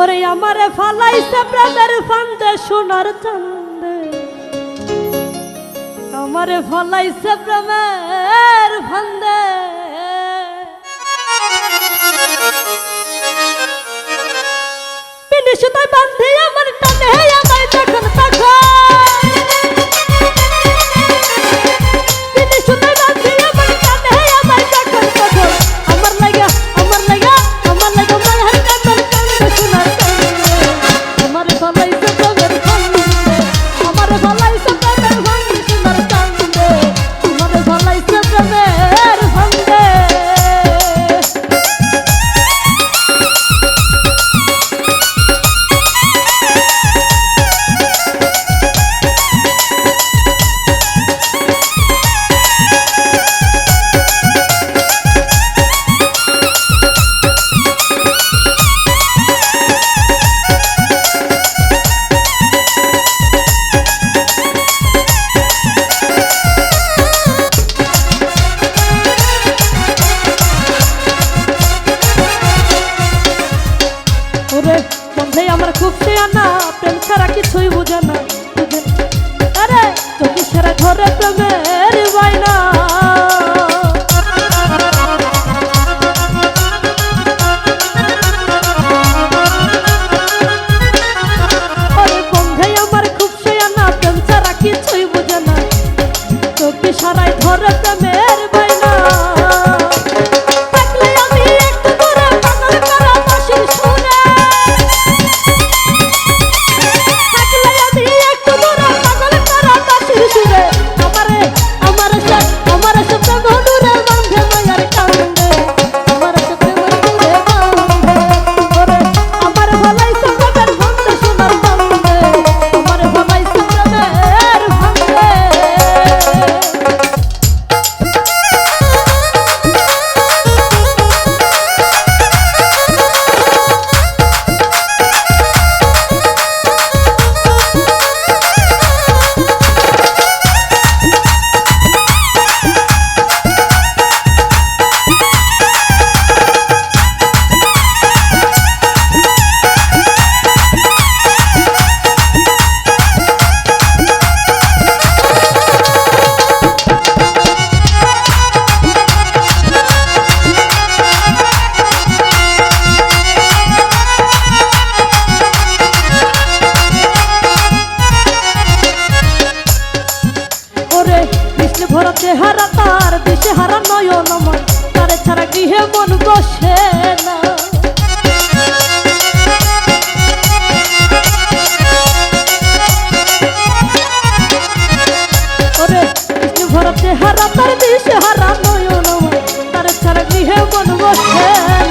ওরে আমার ফালাইছে প্রেমের ফান্দে সোনার চান্দে আমার ফালাইছে প্রেমের ছাড়া কিছুই বুঝে না। আরে তোকে ছাড়া ঘরে প্রেমের ভরা চেহারা তার দেশে হারা নয়নময় তার ছাড়া গৃহে মন বসে না। ওরে তার দেশে হারা নয়নময় তার ছাড়া গৃহে মন বসে না।